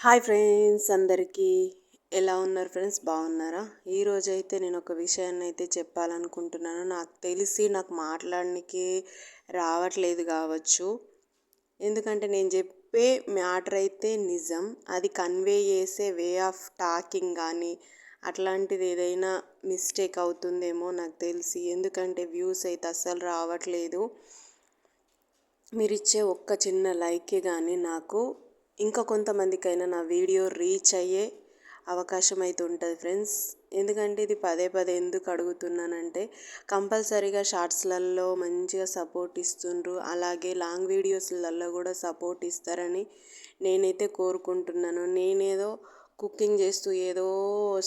Hi friends అందరికీ. ఎలా ఉన్నారు ఫ్రెండ్స్? బాగున్నారా? ఈరోజు అయితే నేను ఒక విషయాన్ని అయితే చెప్పాలనుకుంటున్నాను. నాకు తెలిసి నాకు మాట్లాడడానికి రావట్లేదు కావచ్చు. ఎందుకంటే నేను చెప్పే మ్యాటర్ అయితే నిజం. అది కన్వే చేసే వే ఆఫ్ టాకింగ్ కానీ అట్లాంటిది ఏదైనా మిస్టేక్ అవుతుందేమో నాకు తెలిసి. ఎందుకంటే వ్యూస్ అయితే అస్సలు రావట్లేదు. మీరు ఇచ్చే ఒక్క చిన్న లైకే కానీ నాకు ఇంకా కొంతమందికైనా నా వీడియో రీచ్ అయ్యే అవకాశం అయితే ఉంటుంది ఫ్రెండ్స్. ఎందుకంటే ఇది పదే పదే ఎందుకు అడుగుతున్నానంటే కంపల్సరీగా షార్ట్స్లలో మంచిగా సపోర్ట్ ఇస్తుండ్రు. అలాగే లాంగ్ వీడియోస్లలో కూడా సపోర్ట్ ఇస్తారని నేనైతే కోరుకుంటున్నాను. నేనేదో కుకింగ్ చేస్తూ ఏదో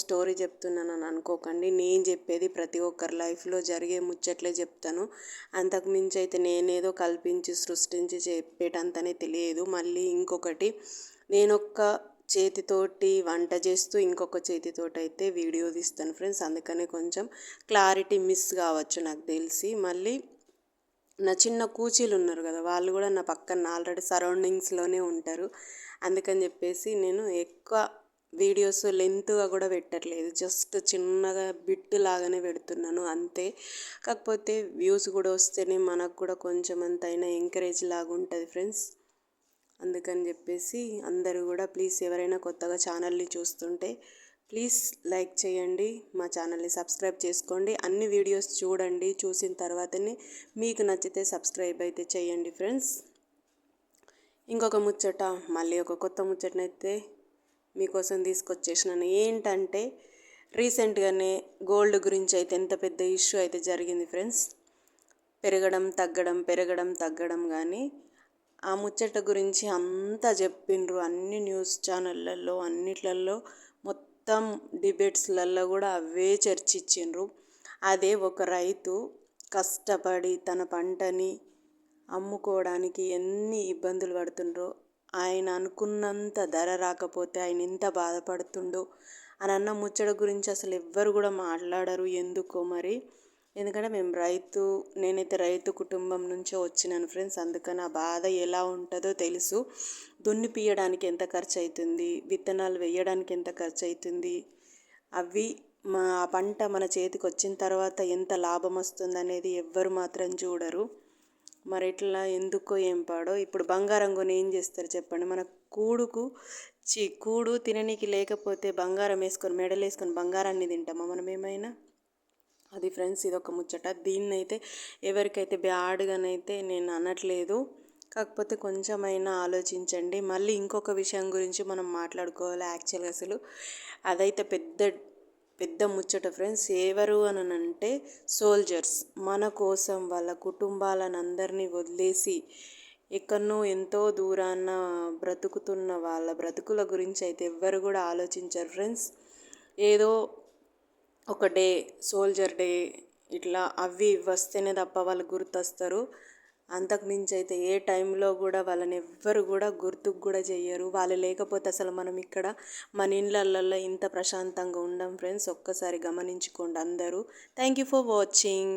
స్టోరీ చెప్తున్నానని అనుకోకండి. నేను చెప్పేది ప్రతి ఒక్కరి లైఫ్లో జరిగే ముచ్చట్లే చెప్తాను. అంతకు మించి అయితే నేనేదో కల్పించి సృష్టించి చెప్పేటంతనే తెలియదు. మళ్ళీ ఇంకొకటి నేనొక్క చేతితోటి వంట చేస్తూ ఇంకొక చేతితోటి అయితే వీడియో తీస్తాను ఫ్రెండ్స్. అందుకనే కొంచెం క్లారిటీ మిస్ కావచ్చు నాకు తెలిసి. మళ్ళీ నా చిన్న కూచీలు ఉన్నారు కదా వాళ్ళు కూడా నా పక్కన ఆల్రెడీ సరౌండింగ్స్లోనే ఉంటారు. అందుకని చెప్పేసి నేను ఎక్కువ వీడియోస్ లెంత్గా కూడా పెట్టట్లేదు. జస్ట్ చిన్నగా బిట్ లాగానే పెడుతున్నాను అంతే. కాకపోతే వ్యూస్ కూడా వస్తేనే మనకు కూడా కొంచెం అంత అయినా ఎంకరేజ్ లాగా ఉంటుంది ఫ్రెండ్స్. అందుకని చెప్పేసి అందరూ కూడా ప్లీజ్ ఎవరైనా కొత్తగా ఛానల్ని చూస్తుంటే ప్లీజ్ లైక్ చేయండి మా ఛానల్ని సబ్స్క్రైబ్ చేసుకోండి. అన్ని వీడియోస్ చూడండి చూసిన తర్వాతనే మీకు నచ్చితే సబ్స్క్రైబ్ అయితే చేయండి ఫ్రెండ్స్. ఇంకొక ముచ్చట మళ్ళీ ఒక కొత్త ముచ్చటనైతే మీకోసం తీసుకొచ్చేసినాను. ఏంటంటే రీసెంట్గానే గోల్డ్ గురించి అయితే ఎంత పెద్ద ఇష్యూ అయితే జరిగింది ఫ్రెండ్స్. పెరగడం తగ్గడం పెరగడం తగ్గడం కానీ ఆ ముచ్చట గురించి అంతా చెప్పిండ్రు అన్ని న్యూస్ ఛానళ్ళల్లో అన్నిట్లలో మొత్తం డిబేట్స్లలో కూడా అవే చర్చించిండ్రు అదే ఒక రైతు కష్టపడి తన పంటని అమ్ముకోవడానికి ఎన్ని ఇబ్బందులు పడుతుండ్రో ఆయన అనుకున్నంత ధర రాకపోతే ఆయన ఎంత బాధపడుతుండో అని అన్న ముచ్చట గురించి అసలు ఎవ్వరు కూడా మాట్లాడరు. ఎందుకో మరి? ఎందుకంటే మేము రైతు నేనైతే రైతు కుటుంబం నుంచే వచ్చినాను ఫ్రెండ్స్. అందుకని ఆ బాధ ఎలా ఉంటుందో తెలుసు. దున్ని పీయడానికి ఎంత ఖర్చు అవుతుంది విత్తనాలు వేయడానికి ఎంత ఖర్చు అవుతుంది అవి మా పంట మన చేతికి వచ్చిన తర్వాత ఎంత లాభం వస్తుంది అనేది ఎవ్వరు మాత్రం చూడరు. మరి ఇట్లా ఎందుకో ఏం పాడో. ఇప్పుడు బంగారం కొని ఏం చేస్తారు చెప్పండి. మన కూడుకు చి కూడు తిననీకి లేకపోతే బంగారం వేసుకొని మెడలు వేసుకొని బంగారాన్ని తింటామా మనం ఏమైనా? అది ఫ్రెండ్స్ ఇది ఒక ముచ్చట. దీన్నైతే ఎవరికైతే బ్యాడ్గానైతే నేను అనట్లేదు. కాకపోతే కొంచెమైనా ఆలోచించండి. మళ్ళీ ఇంకొక విషయం గురించి మనం మాట్లాడుకోవాలి యాక్చువల్గా అసలు. అదైతే పెద్ద పెద్ద ముచ్చట ఫ్రెండ్స్. ఎవరు అని అంటే సోల్జర్స్. మన కోసం వాళ్ళ కుటుంబాలను అందరినీ వదిలేసి ఎక్కడనో ఎంతో దూరాన బ్రతుకుతున్న వాళ్ళ బ్రతుకుల గురించి అయితే ఎవ్వరు కూడా ఆలోచించరు ఫ్రెండ్స్. ఏదో ఒక డే సోల్జర్ డే ఇట్లా అవి వస్తేనే తప్ప వాళ్ళు గుర్తొస్తారు. అంతకుమించి అయితే ఏ టైంలో కూడా వాళ్ళని ఎవ్వరు కూడా గుర్తుకు కూడా చెయ్యరు వాళ్ళు లేకపోతే అసలు మనం ఇక్కడ మన ఇళ్ళల్లో ఇంత ప్రశాంతంగా ఉండం ఫ్రెండ్స్ ఒక్కసారి గమనించుకోండి అందరూ. Thank you for watching.